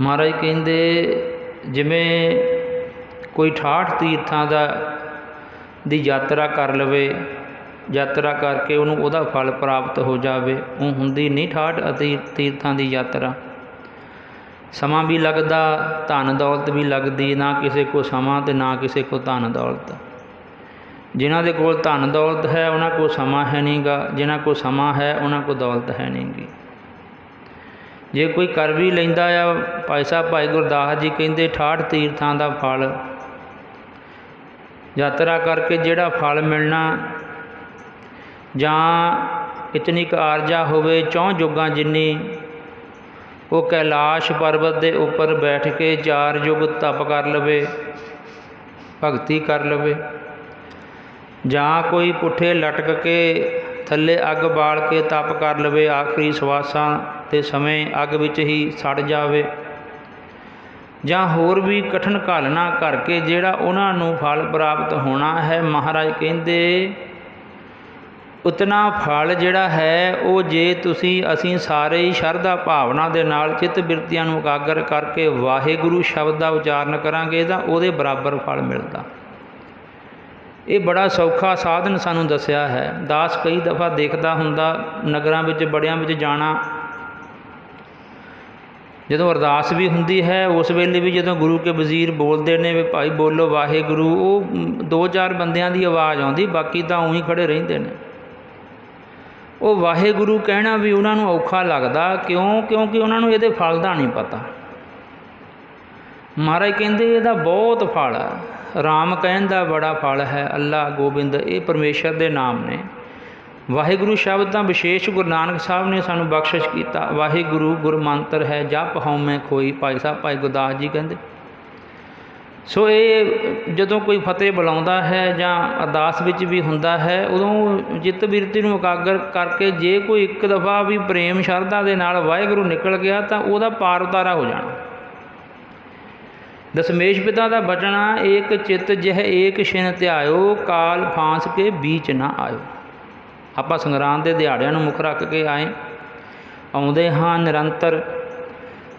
ਮਹਾਰਾਜ ਕਹਿੰਦੇ, ਜਿਵੇਂ ਕੋਈ 68 ਤੀਰਥਾਂ ਦਾ, ਦੀ ਯਾਤਰਾ ਕਰ ਲਵੇ, ਯਾਤਰਾ ਕਰਕੇ ਉਹਨੂੰ ਉਹਦਾ ਫਲ ਪ੍ਰਾਪਤ ਹੋ ਜਾਵੇ, ਉਹ ਹੁੰਦੀ ਨਹੀਂ 68 ਅਤੀ ਤੀਰਥਾਂ ਦੀ ਯਾਤਰਾ। ਸਮਾਂ ਵੀ ਲੱਗਦਾ, ਧਨ ਦੌਲਤ ਵੀ ਲੱਗਦੀ, ਨਾ ਕਿਸੇ ਕੋ ਸਮਾਂ ਤੇ ਨਾ ਕਿਸੇ ਕੋ ਧਨ ਦੌਲਤ। ਜਿਨ੍ਹਾਂ ਦੇ ਕੋਲ ਧਨ ਦੌਲਤ ਹੈ, ਉਹਨਾਂ ਕੋਲ ਸਮਾਂ ਹੈ ਨਹੀਂਗਾ ਜਿਨ੍ਹਾਂ ਕੋਲ ਸਮਾਂ ਹੈ, ਉਹਨਾਂ ਕੋਲ ਦੌਲਤ ਹੈ ਨਹੀਂਗੀ ਜੇ ਕੋਈ ਕਰ ਵੀ ਲੈਂਦਾ ਆ, ਭਾਈ ਸਾਹਿਬ, ਭਾਈ ਗੁਰਦਾਸ ਜੀ ਕਹਿੰਦੇ 68 ਤੀਰਥਾਂ ਦਾ ਫਲ। ਯਾਤਰਾ ਕਰਕੇ ਜਿਹੜਾ ਫਲ ਮਿਲਣਾ, ਜਾਂ ਇਤਨੀ ਕੁ ਆਰਜਾ ਹੋਵੇ, ਚੌਂ ਜੁਗਾਂ ਜਿੰਨੀ, ਉਹ ਕੈਲਾਸ਼ ਪਰਬਤ ਦੇ ਉੱਪਰ ਬੈਠ ਕੇ ਚਾਰ ਯੁਗ ਤਪ ਕਰ ਲਵੇ, ਭਗਤੀ ਕਰ ਲਵੇ, ਜਾਂ ਕੋਈ ਪੁੱਠੇ ਲਟਕ ਕੇ ਥੱਲੇ ਅੱਗ ਬਾਲ ਕੇ ਤਪ ਕਰ ਲਵੇ, ਆਖਰੀ ਸਵਾਸਾਂ ਦੇ ਸਮੇਂ ਅੱਗ ਵਿੱਚ ਹੀ ਸੜ ਜਾਵੇ। ਜਾਂ ਹੋਰ ਵੀ ਕਠਨ ਘਾਲਣਾ ਕਰਕੇ ਜਿਹੜਾ ਉਹਨਾਂ ਨੂੰ ਫਲ ਪ੍ਰਾਪਤ ਹੋਣਾ ਹੈ, ਮਹਾਰਾਜ ਕਹਿੰਦੇ, ਉਤਨਾ ਫਲ ਜਿਹੜਾ ਹੈ, ਉਹ ਜੇ ਤੁਸੀਂ ਅਸੀਂ ਸਾਰੇ ਹੀ ਸ਼ਰਧਾ ਭਾਵਨਾ ਦੇ ਨਾਲ ਚਿੱਤ ਬਿਰਤੀਆਂ ਨੂੰ ਇਕਾਗਰ ਕਰਕੇ ਵਾਹਿਗੁਰੂ ਸ਼ਬਦ ਦਾ ਉਚਾਰਨ ਕਰਾਂਗੇ, ਤਾਂ ਉਹਦੇ ਬਰਾਬਰ ਫਲ ਮਿਲਦਾ। ਇਹ ਬੜਾ ਸੌਖਾ ਸਾਧਨ ਸਾਨੂੰ ਦੱਸਿਆ ਹੈ। ਦਾਸ ਕਈ ਦਫਾ ਦੇਖਦਾ ਹੁੰਦਾ, ਨਗਰਾਂ ਵਿੱਚ, ਬੜਿਆਂ ਵਿੱਚ ਜਾਣਾ। ਜਦੋਂ ਅਰਦਾਸ ਵੀ ਹੁੰਦੀ ਹੈ, ਉਸ ਵੇਲੇ ਵੀ ਜਦੋਂ ਗੁਰੂ ਕੇ ਵਜ਼ੀਰ ਬੋਲਦੇ ਨੇ ਵੀ ਭਾਈ ਬੋਲੋ ਵਾਹਿਗੁਰੂ, ਉਹ ਦੋ ਚਾਰ ਬੰਦਿਆਂ ਦੀ ਆਵਾਜ਼ ਆਉਂਦੀ, ਬਾਕੀ ਤਾਂ ਉਹੀ ਖੜੇ ਰਹਿੰਦੇ ਨੇ। ਉਹ ਵਾਹਿਗੁਰੂ ਕਹਿਣਾ ਵੀ ਉਹਨਾਂ ਨੂੰ ਔਖਾ ਲੱਗਦਾ, ਕਿਉਂ? ਕਿਉਂਕਿ ਉਹਨਾਂ ਨੂੰ ਇਹਦੇ ਫਲ ਦਾ ਨਹੀਂ ਪਤਾ। ਮਹਾਰਾਜ ਕਹਿੰਦੇ, ਇਹਦਾ ਬਹੁਤ ਫਲ ਹੈ ਰਾਮ ਕਹਿਣ ਦਾ ਬੜਾ ਫਲ ਹੈ, ਅੱਲਾ ਗੋਬਿੰਦ, ਇਹ ਪਰਮੇਸ਼ਰ ਦੇ ਨਾਮ ਨੇ। ਵਾਹਿਗੁਰੂ ਸ਼ਬਦ ਤਾਂ ਵਿਸ਼ੇਸ਼ ਗੁਰੂ ਨਾਨਕ ਸਾਹਿਬ ਨੇ ਸਾਨੂੰ ਬਖਸ਼ਿਸ਼ ਕੀਤਾ। ਵਾਹਿਗੁਰੂ ਗੁਰਮੰਤਰ ਹੈ, ਜਪ ਹਉਮੈ ਖੋਈ, ਭਾਈ ਸਾਹਿਬ, ਭਾਈ ਗੁਰਦਾਸ ਜੀ ਕਹਿੰਦੇ। ਸੋ ਇਹ ਜਦੋਂ ਕੋਈ ਫਤਿਹ ਬੁਲਾਉਂਦਾ ਹੈ ਜਾਂ ਅਰਦਾਸ ਵਿੱਚ ਵੀ ਹੁੰਦਾ ਹੈ, ਉਦੋਂ ਜਿੱਤ ਬਿਰਤੀ ਨੂੰ ਇਕਾਗਰ ਕਰਕੇ ਜੇ ਕੋਈ ਇੱਕ ਦਫਾ ਵੀ ਪ੍ਰੇਮ ਸ਼ਰਧਾ ਦੇ ਨਾਲ ਵਾਹਿਗੁਰੂ ਨਿਕਲ ਗਿਆ ਤਾਂ ਉਹਦਾ ਪਾਰ ਉਤਾਰਾ ਹੋ ਜਾਣਾ। ਦਸਮੇਸ਼ ਪਿਤਾ ਦਾ ਬਚਣਾ ਏਕ ਚਿੱਤ ਜਿਹ ਏਕ ਛਿਨ ਧਿਆਇਓ, ਕਾਲ ਫਾਂਸ ਕੇ ਵਿੱਚ ਨਾ ਆਇਓ। ਆਪਾਂ ਸੰਗਰਾਂਦ ਦੇ ਦਿਹਾੜਿਆਂ ਨੂੰ ਮੁੱਖ ਰੱਖ ਕੇ ਆਏ। ਆਉਂਦੇ ਹਾਂ ਨਿਰੰਤਰ,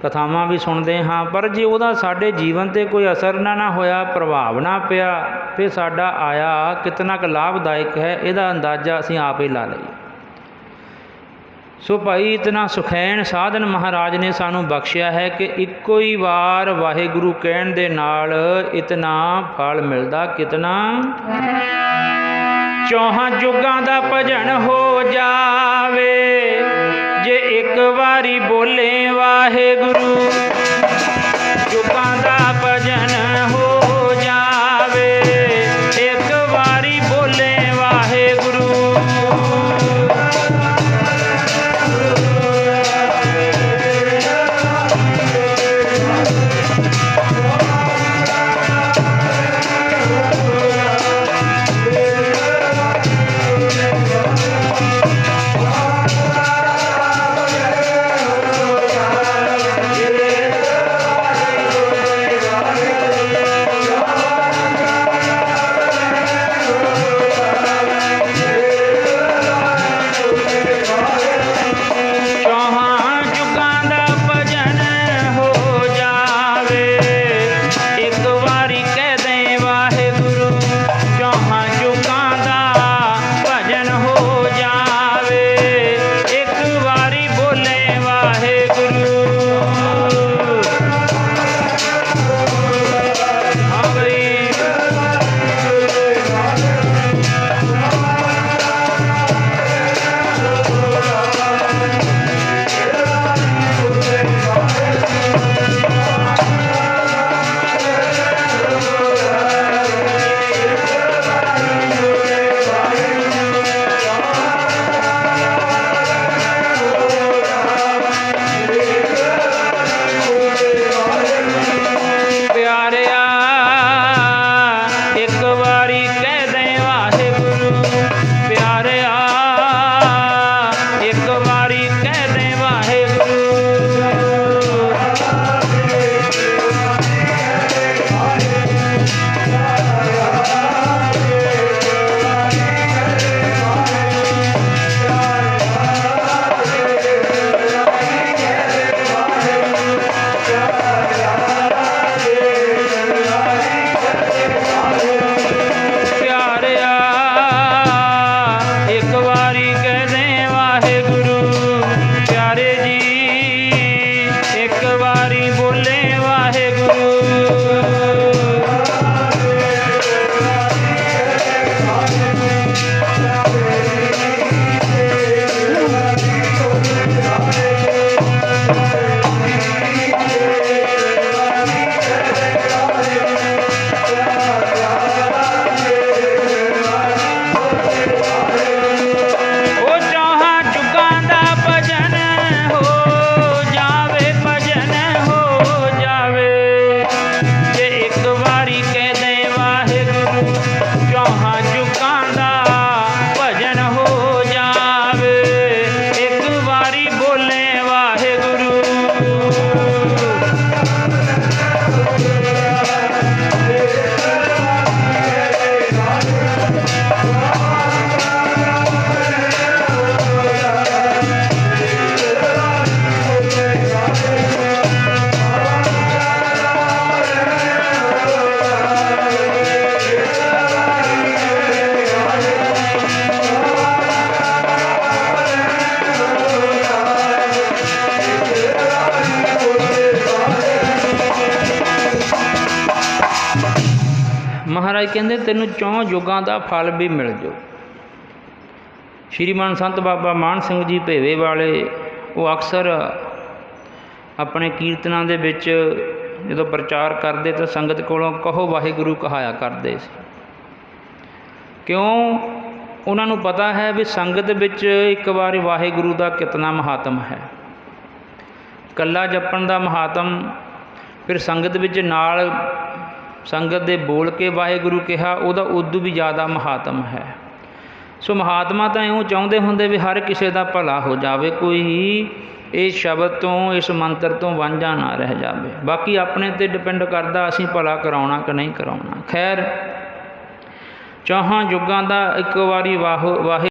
ਕਥਾਵਾਂ ਵੀ ਸੁਣਦੇ ਹਾਂ, ਪਰ ਜੇ ਉਹਦਾ ਸਾਡੇ ਜੀਵਨ ਤੇ ਕੋਈ ਅਸਰ ਨਾ ਨਾ ਹੋਇਆ, ਪ੍ਰਭਾਵ ਨਾ ਪਿਆ, ਫਿਰ ਸਾਡਾ ਆਇਆ ਕਿਤਨਾ ਕੁ ਲਾਭਦਾਇਕ ਹੈ, ਇਹਦਾ ਅੰਦਾਜ਼ਾ ਅਸੀਂ ਆਪ ਹੀ ਲਾ ਲਈਏ। ਸੋ ਭਾਈ ਇਤਨਾ ਸੁਖੈਣ ਸਾਧਨ ਮਹਾਰਾਜ ਨੇ ਸਾਨੂੰ ਬਖਸ਼ਿਆ ਹੈ ਕਿ ਇੱਕੋ ਹੀ ਵਾਰ ਵਾਹਿਗੁਰੂ ਕਹਿਣ ਦੇ ਨਾਲ ਇਤਨਾ ਫਲ ਮਿਲਦਾ ਕਿਤਨਾ? ਚੌਹਾਂ ਜੁਗਾਂ ਦਾ ਭਜਨ ਹੋ ਜਾਵੇ, ਜੇ ਇੱਕ ਵਾਰੀ ਬੋਲੇ ਵਾਹਿਗੁਰੂ somebody can ਮਹਾਰਾਜ ਕਹਿੰਦੇ, ਤੈਨੂੰ ਚੌਂ ਯੁੱਗਾਂ ਦਾ ਫਲ ਵੀ ਮਿਲ ਜਾਊ। ਸ਼੍ਰੀਮਾਨ ਸੰਤ ਬਾਬਾ ਮਾਨ ਸਿੰਘ ਜੀ ਭੇਵੇ ਵਾਲੇ, ਉਹ ਅਕਸਰ ਆਪਣੇ ਕੀਰਤਨਾਂ ਦੇ ਵਿੱਚ ਜਦੋਂ ਪ੍ਰਚਾਰ ਕਰਦੇ ਤਾਂ ਸੰਗਤ ਕੋਲੋਂ ਕਹੋ, ਵਾਹਿਗੁਰੂ ਕਹਾਇਆ ਕਰਦੇ ਸੀ। ਕਿਉਂ? ਉਹਨਾਂ ਨੂੰ ਪਤਾ ਹੈ ਵੀ ਸੰਗਤ ਵਿੱਚ ਇੱਕ ਵਾਰ ਵਾਹਿਗੁਰੂ ਦਾ ਕਿਤਨਾ ਮਹਾਤਮ ਹੈ। ਕੱਲਾ ਜਪਣ ਦਾ ਮਹਾਤਮ, ਫਿਰ ਸੰਗਤ ਵਿੱਚ ਨਾਲ ਸੰਗਤ ਦੇ ਬੋਲ ਕੇ ਵਾਹਿਗੁਰੂ ਕਿਹਾ, ਉਹਦਾ ਉਦੋਂ ਵੀ ਜ਼ਿਆਦਾ ਮਹਾਤਮ ਹੈ। ਸੋ ਮਹਾਤਮਾ ਤਾਂ ਇਉਂ ਚਾਹੁੰਦੇ ਹੁੰਦੇ ਵੀ ਹਰ ਕਿਸੇ ਦਾ ਭਲਾ ਹੋ ਜਾਵੇ, ਕੋਈ ਇਹ ਸ਼ਬਦ ਤੋਂ, ਇਸ ਮੰਤਰ ਤੋਂ ਵਾਂਝਾ ਨਾ ਰਹਿ ਜਾਵੇ। ਬਾਕੀ ਆਪਣੇ ਤੇ ਡਿਪੈਂਡ ਕਰਦਾ ਅਸੀਂ ਭਲਾ ਕਰਾਉਣਾ ਕਿ ਨਹੀਂ ਕਰਾਉਣਾ। ਖੈਰ, ਚੌਹਾਂ ਯੁੱਗਾਂ ਦਾ ਇੱਕ ਵਾਰੀ ਵਾਹ, ਵਾਹਿ